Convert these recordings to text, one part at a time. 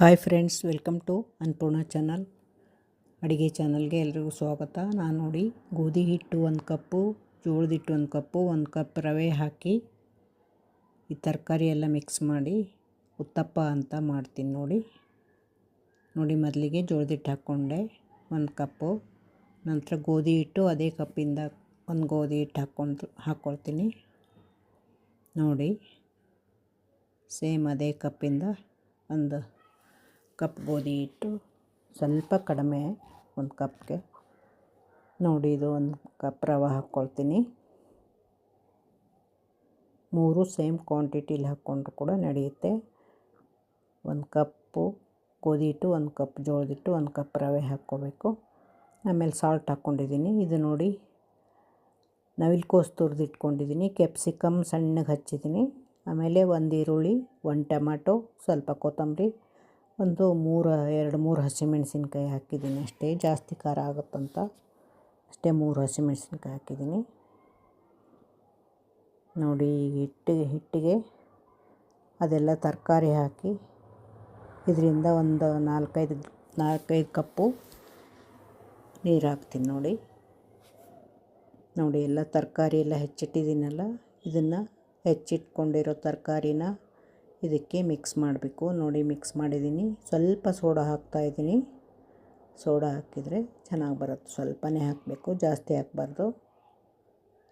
Hi friends, welcome to Annapurna channel. ಅಡುಗೆ ಚಾನಲ್ಗೆ ಎಲ್ರಿಗೂ ಸ್ವಾಗತ. ನಾನು ನೋಡಿ, ಗೋಧಿ ಹಿಟ್ಟು ಒಂದು ಕಪ್ಪು, ಜೋಳದ ಹಿಟ್ಟು ಒಂದು ಕಪ್ಪು, ಒಂದು ಕಪ್ ರವೆ ಹಾಕಿ ಈ ತರಕಾರಿ ಎಲ್ಲ ಮಿಕ್ಸ್ ಮಾಡಿ ಉತ್ತಪ್ಪ ಅಂತ ಮಾಡ್ತೀನಿ ನೋಡಿ. ನೋಡಿ, ಮೊದಲಿಗೆ ಜೋಳದ ಹಿಟ್ಟು ಹಾಕ್ಕೊಂಡೆ ಒಂದು ಕಪ್ಪು. ನಂತರ ಗೋಧಿ ಹಿಟ್ಟು, ಅದೇ ಕಪ್ಪಿಂದ ಒಂದು ಗೋಧಿ ಹಿಟ್ಟು ಹಾಕ್ಕೊಂಡು ಹಾಕ್ಕೊಳ್ತೀನಿ ನೋಡಿ, ಸೇಮ್ ಅದೇ ಕಪ್ಪಿಂದ ಒಂದು ಕಪ್ ಗೋಧಿ ಹಿಟ್ಟು ಸ್ವಲ್ಪ ಕಡಿಮೆ ಒಂದು ಕಪ್ಗೆ. ನೋಡಿ, ಇದು ಒಂದು ಕಪ್ ರವೆ ಹಾಕ್ಕೊಳ್ತೀನಿ. ಮೂರು ಸೇಮ್ ಕ್ವಾಂಟಿಟಿಲಿ ಹಾಕ್ಕೊಂಡ್ರು ಕೂಡ ನಡೆಯುತ್ತೆ. ಒಂದು ಕಪ್ಪು ಗೋಧಿ ಹಿಟ್ಟು, ಒಂದು ಕಪ್ ಜೋಳದ ಹಿಟ್ಟು, ಒಂದು ಕಪ್ ರವೆ ಹಾಕ್ಕೋಬೇಕು. ಆಮೇಲೆ ಸಾಲ್ಟ್ ಹಾಕ್ಕೊಂಡಿದ್ದೀನಿ. ಇದು ನೋಡಿ ನವಿಲು ತುರಿದು ಇಟ್ಕೊಂಡಿದ್ದೀನಿ. ಕೆಪ್ಸಿಕಮ್ ಸಣ್ಣಗೆ ಹಚ್ಚಿದ್ದೀನಿ. ಆಮೇಲೆ ಒಂದು ಈರುಳ್ಳಿ, ಒಂದು ಟೊಮಾಟೊ, ಸ್ವಲ್ಪ ಕೊತ್ತಂಬರಿ ಒಂದು ಮೂರು, ಎರಡು ಮೂರು ಹಸಿಮೆಣಸಿನ್ಕಾಯಿ ಹಾಕಿದ್ದೀನಿ ಅಷ್ಟೇ. ಜಾಸ್ತಿ ಖಾರ ಆಗುತ್ತಂತ ಅಷ್ಟೇ ಮೂರು ಹಸಿಮೆಣಸಿನ್ಕಾಯಿ ಹಾಕಿದ್ದೀನಿ. ನೋಡಿ ಹಿಟ್ಟಿಗೆ ಹಿಟ್ಟಿಗೆ ಅದೆಲ್ಲ ತರಕಾರಿ ಹಾಕಿ ಇದರಿಂದ ಒಂದು ನಾಲ್ಕೈದು ನಾಲ್ಕೈದು ಕಪ್ಪು ನೀರು ಹಾಕ್ತೀನಿ ನೋಡಿ. ನೋಡಿ, ಎಲ್ಲ ತರಕಾರಿ ಎಲ್ಲ ಹೆಚ್ಚಿಟ್ಟಿದ್ದೀನಲ್ಲ, ಇದನ್ನು ಹೆಚ್ಚಿಟ್ಕೊಂಡಿರೋ ತರಕಾರಿನ ಇದಕ್ಕೆ ಮಿಕ್ಸ್ ಮಾಡಬೇಕು. ನೋಡಿ, ಮಿಕ್ಸ್ ಮಾಡಿದ್ದೀನಿ. ಸ್ವಲ್ಪ ಸೋಡಾ ಹಾಕ್ತಾಯಿದ್ದೀನಿ ಸೋಡಾ ಹಾಕಿದರೆ ಚೆನ್ನಾಗಿ ಬರುತ್ತೆ. ಸ್ವಲ್ಪನೇ ಹಾಕಬೇಕು. ಜಾಸ್ತಿ ಹಾಕಬಾರ್ದು.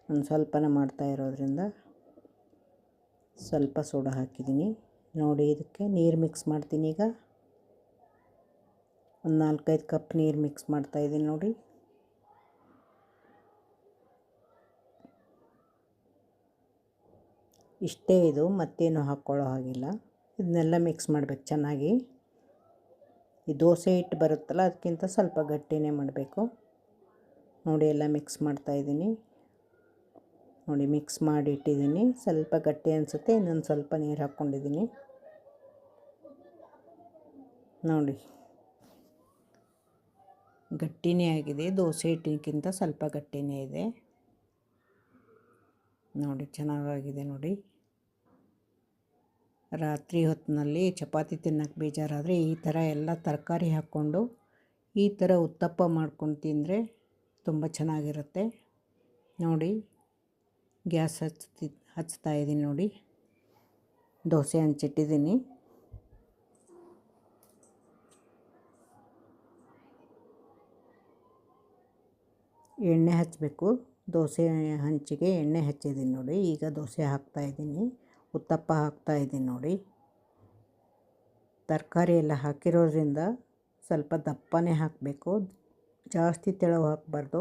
ಒಂದು ಸ್ವಲ್ಪನೇ ಮಾಡ್ತಾ ಇರೋದ್ರಿಂದ ಸ್ವಲ್ಪ ಸೋಡಾ ಹಾಕಿದ್ದೀನಿ. ನೋಡಿ, ಇದಕ್ಕೆ ನೀರು ಮಿಕ್ಸ್ ಮಾಡ್ತೀನಿ ಈಗ. ಒಂದು ನಾಲ್ಕೈದು ಕಪ್ ನೀರು ಮಿಕ್ಸ್ ಮಾಡ್ತಾಯಿದ್ದೀನಿ ನೋಡಿ. ಇಷ್ಟೇ ಇದು, ಮತ್ತೇನು ಹಾಕ್ಕೊಳ್ಳೋ ಹಾಗಿಲ್ಲ. ಇದನ್ನೆಲ್ಲ ಮಿಕ್ಸ್ ಮಾಡಬೇಕು ಚೆನ್ನಾಗಿ. ಈ ದೋಸೆ ಹಿಟ್ಟು ಬರುತ್ತಲ್ಲ, ಅದಕ್ಕಿಂತ ಸ್ವಲ್ಪ ಗಟ್ಟಿನೇ ಮಾಡಬೇಕು. ನೋಡಿ, ಎಲ್ಲ ಮಿಕ್ಸ್ ಮಾಡ್ತಾಯಿದ್ದೀನಿ ನೋಡಿ ಮಿಕ್ಸ್ ಮಾಡಿ ಇಟ್ಟಿದ್ದೀನಿ ಸ್ವಲ್ಪ ಗಟ್ಟಿ ಅನಿಸುತ್ತೆ, ಇನ್ನೊಂದು ಸ್ವಲ್ಪ ನೀರು ಹಾಕ್ಕೊಂಡಿದ್ದೀನಿ. ನೋಡಿ. ಗಟ್ಟಿನೇ ಆಗಿದೆ, ದೋಸೆ ಹಿಟ್ಟಿಗಿಂತ ಸ್ವಲ್ಪ ಗಟ್ಟಿನೇ ಇದೆ. ನೋಡಿ, ಚೆನ್ನಾಗಾಗಿದೆ ನೋಡಿ. ರಾತ್ರಿ ಹೊತ್ತಿನಲ್ಲಿ ಚಪಾತಿ ತಿನ್ನೋಕ್ಕೆ ಬೇಜಾರಾದರೆ ಈ ಥರ ಎಲ್ಲ ತರಕಾರಿ ಹಾಕ್ಕೊಂಡು ಈ ಥರ ಉತ್ತಪ್ಪ ಮಾಡ್ಕೊಂಡು ತಿಂದರೆ ತುಂಬ ಚೆನ್ನಾಗಿರುತ್ತೆ. ನೋಡಿ, ಗ್ಯಾಸ್ ಹಚ್ತಿ ಹಚ್ತಾ ಇದ್ದೀನಿ ನೋಡಿ. ದೋಸೆ ಹಂಚಿಟ್ಟಿದ್ದೀನಿ ಎಣ್ಣೆ ಹಚ್ಚಬೇಕು. ದೋಸೆ ಹಂಚಿಗೆ ಎಣ್ಣೆ ಹಚ್ಚಿದ್ದೀನಿ ನೋಡಿ. ಈಗ ದೋಸೆ ಹಾಕ್ತಾಯಿದ್ದೀನಿ ಉತ್ತಪ್ಪ ಹಾಕ್ತಾಯಿದ್ದೀನಿ ನೋಡಿ. ತರಕಾರಿ ಎಲ್ಲ ಹಾಕಿರೋದ್ರಿಂದ ಸ್ವಲ್ಪ ದಪ್ಪನೇ ಹಾಕಬೇಕು. ಜಾಸ್ತಿ ತೆಳವು ಹಾಕಬಾರ್ದು.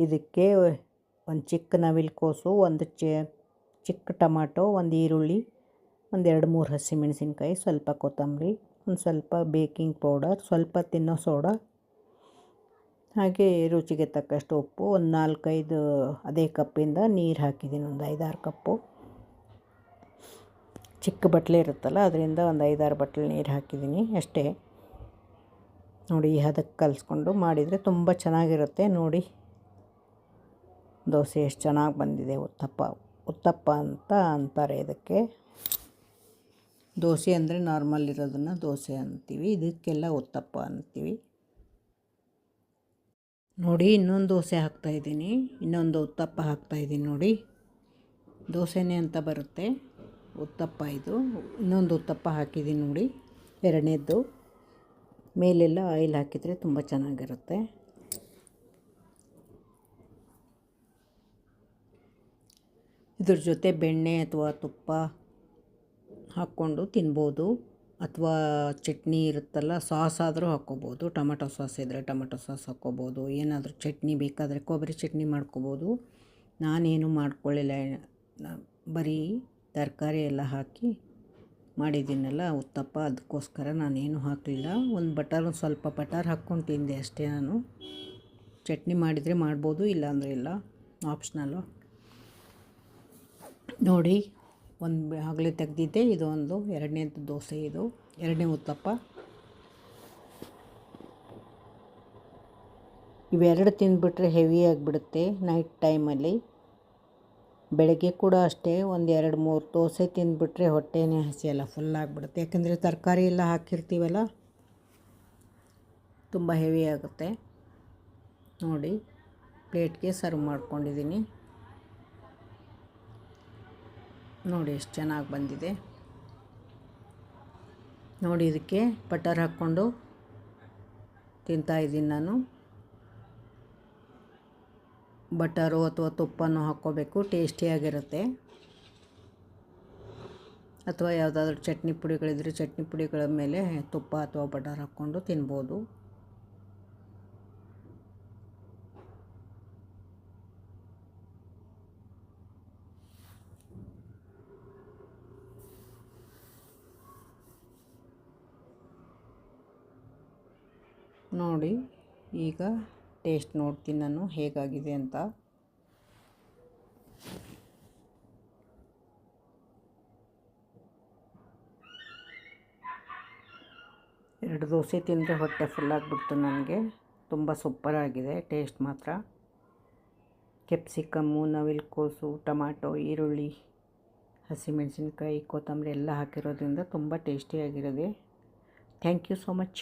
ಇದಕ್ಕೆ ಒಂದು ಚಿಕ್ಕ ನವಿಲುಕೋಸು, ಒಂದು ಚೆ ಚಿಕ್ಕ ಟೊಮಾಟೊ, ಒಂದು ಈರುಳ್ಳಿ, ಒಂದು ಎರಡು ಮೂರು ಹಸಿಮೆಣಸಿನ್ಕಾಯಿ, ಸ್ವಲ್ಪ ಕೊತ್ತಂಬರಿ. ಒಂದು ಸ್ವಲ್ಪ ಬೇಕಿಂಗ್ ಪೌಡರ್, ಸ್ವಲ್ಪ ತಿನ್ನೋ ಸೋಡಾ, ಹಾಗೆ ರುಚಿಗೆ ತಕ್ಕಷ್ಟು ಉಪ್ಪು, ಒಂದು ನಾಲ್ಕೈದು ಅದೇ ಕಪ್ಪಿಂದ ನೀರು ಹಾಕಿದ್ದೀನಿ, ಒಂದು ಐದಾರು ಕಪ್ಪು. ಚಿಕ್ಕ ಬಟ್ಲೆ ಇರುತ್ತಲ್ಲ, ಅದರಿಂದ ಒಂದು ಐದಾರು ಬಟ್ಲೆ ನೀರು ಹಾಕಿದ್ದೀನಿ ಅಷ್ಟೇ. ನೋಡಿ ಹದಕ್ಕೆ ಕಲಿಸ್ಕೊಂಡು ಮಾಡಿದರೆ ತುಂಬ ಚೆನ್ನಾಗಿರುತ್ತೆ. ನೋಡಿ, ದೋಸೆ ಎಷ್ಟು ಚೆನ್ನಾಗಿ ಬಂದಿದೆ, ಉತ್ತಪ್ಪ ಉತ್ತಪ್ಪ ಅಂತ ಅಂತಾರೆ ಇದಕ್ಕೆ. ದೋಸೆ ಅಂದರೆ ನಾರ್ಮಲ್ ಇರೋದನ್ನು ದೋಸೆ ಅಂತೀವಿ. ಇದಕ್ಕೆಲ್ಲ ಉತ್ತಪ್ಪ ಅಂತೀವಿ. ನೋಡಿ, ಇನ್ನೊಂದು ದೋಸೆ ಹಾಕ್ತಾಯಿದ್ದೀನಿ ಇನ್ನೊಂದು ಉತ್ತಪ್ಪ ಹಾಕ್ತಾಯಿದ್ದೀನಿ ನೋಡಿ. ದೋಸೆನೇ ಅಂತ ಬರುತ್ತೆ. ಉತ್ತಪ್ಪ ಇದು. ಇನ್ನೊಂದು ಉತ್ತಪ್ಪ ಹಾಕಿದ್ದೀನಿ ನೋಡಿ. ಎರಡನೇದ್ದು. ಮೇಲೆಲ್ಲ ಆಯಿಲ್ ಹಾಕಿದರೆ ತುಂಬ ಚೆನ್ನಾಗಿರುತ್ತೆ. ಇದ್ರ ಜೊತೆ ಬೆಣ್ಣೆ ಅಥವಾ ತುಪ್ಪ ಹಾಕ್ಕೊಂಡು ತಿನ್ಬೋದು. ಅಥವಾ ಚಟ್ನಿ ಇರುತ್ತಲ್ಲ, ಸಾಸ್ ಆದರೂ ಹಾಕ್ಕೋಬೋದು. ಟೊಮೆಟೊ ಸಾಸ್ ಇದ್ದರೆ ಟೊಮೆಟೊ ಸಾಸ್ ಹಾಕ್ಕೋಬೋದು. ಏನಾದರೂ ಚಟ್ನಿ ಬೇಕಾದರೆ ಕೊಬ್ಬರಿ ಚಟ್ನಿ ಮಾಡ್ಕೋಬೋದು. ನಾನೇನು ಮಾಡ್ಕೊಳ್ಳಿಲ್ಲ. ಬರೀ ತರಕಾರಿ ಎಲ್ಲ ಹಾಕಿ ಮಾಡಿದ್ದೀನಲ್ಲ, ಉತ್ತಪ್ಪ, ಅದಕ್ಕೋಸ್ಕರ ನಾನೇನು ಹಾಕಲಿಲ್ಲ. ಒಂದು ಬಟರ್, ಒಂದು ಸ್ವಲ್ಪ ಬಟರ್ ಹಾಕ್ಕೊಂಡು ತಿಂದೆ ಅಷ್ಟೇ ನಾನು. ಚಟ್ನಿ ಮಾಡಿದರೆ ಮಾಡ್ಬೋದು, ಇಲ್ಲಾಂದರೆ ಇಲ್ಲ. ಆಪ್ಷನಲ್ಲು ನೋಡಿ. ಒಂದು ಆಗಲೇ ತೆಗೆದಿದ್ದೆ ಇದು ಒಂದು ಎರಡನೇದು ದೋಸೆ ಇದು, ಎರಡನೇ ಉತ್ತಪ್ಪ. ಇವೆರಡು ತಿಂದುಬಿಟ್ರೆ ಹೆವಿ ಆಗಿಬಿಡುತ್ತೆ ನೈಟ್ ಟೈಮಲ್ಲಿ. ಬೆಳಗ್ಗೆ ಕೂಡ ಅಷ್ಟೇ, ಒಂದು ಎರಡು ಮೂರು ದೋಸೆ ತಿಂದುಬಿಟ್ರೆ ಹೊಟ್ಟೆನೇ ಹಸಿಯಲ್ಲ ಫುಲ್ ಆಗಿಬಿಡುತ್ತೆ. ಯಾಕಂದರೆ ತರಕಾರಿ ಎಲ್ಲ ಹಾಕಿರ್ತೀವಲ್ಲ, ತುಂಬ ಹೆವಿ ಆಗುತ್ತೆ. ನೋಡಿ, ಪ್ಲೇಟ್ಗೆ ಸರ್ವ್ ಮಾಡ್ಕೊಂಡಿದ್ದೀನಿ. ನೋಡಿ ಎಷ್ಟು ಚೆನ್ನಾಗಿ ಬಂದಿದೆ. ನೋಡಿ ಇದಕ್ಕೆ ಬಟರ್ ಹಾಕ್ಕೊಂಡು ತಿಂತಾಯಿದ್ದೀನಿ ನಾನು. ಬಟರು ಅಥವಾ ತುಪ್ಪನೂ ಹಾಕ್ಕೋಬೇಕು ಟೇಸ್ಟಿಯಾಗಿರುತ್ತೆ ಅಥವಾ ಯಾವುದಾದ್ರೂ ಚಟ್ನಿ ಪುಡಿಗಳಿದ್ರೆ ಚಟ್ನಿ ಪುಡಿಗಳ ಮೇಲೆ ತುಪ್ಪ ಅಥವಾ ಬಟರ್ ಹಾಕ್ಕೊಂಡು ತಿನ್ಬೋದು. ನೋಡಿ, ಈಗ ಟೇಸ್ಟ್ ನೋಡ್ತೀನಿ ನಾನು ಹೇಗಾಗಿದೆ ಅಂತ. ಎರಡು ದೋಸೆ ತಿಂದರೆ ಹೊಟ್ಟೆ ಫುಲ್ ಆಗಿಬಿಡ್ತು ನನಗೆ. ತುಂಬ ಸೂಪರಾಗಿದೆ ಟೇಸ್ಟ್ ಮಾತ್ರ. ಕೆಪ್ಸಿಕಮ್ಮು ನವಿಲುಕೋಸು ಟೊಮಾಟೊ, ಈರುಳ್ಳಿ, ಹಸಿಮೆಣಸಿನ್ಕಾಯಿ, ಕೊತ್ತಂಬರಿ ಎಲ್ಲ ಹಾಕಿರೋದ್ರಿಂದ ತುಂಬ ಟೇಸ್ಟಿಯಾಗಿರೋದೆ ಥ್ಯಾಂಕ್ ಯು ಸೋ ಮಚ್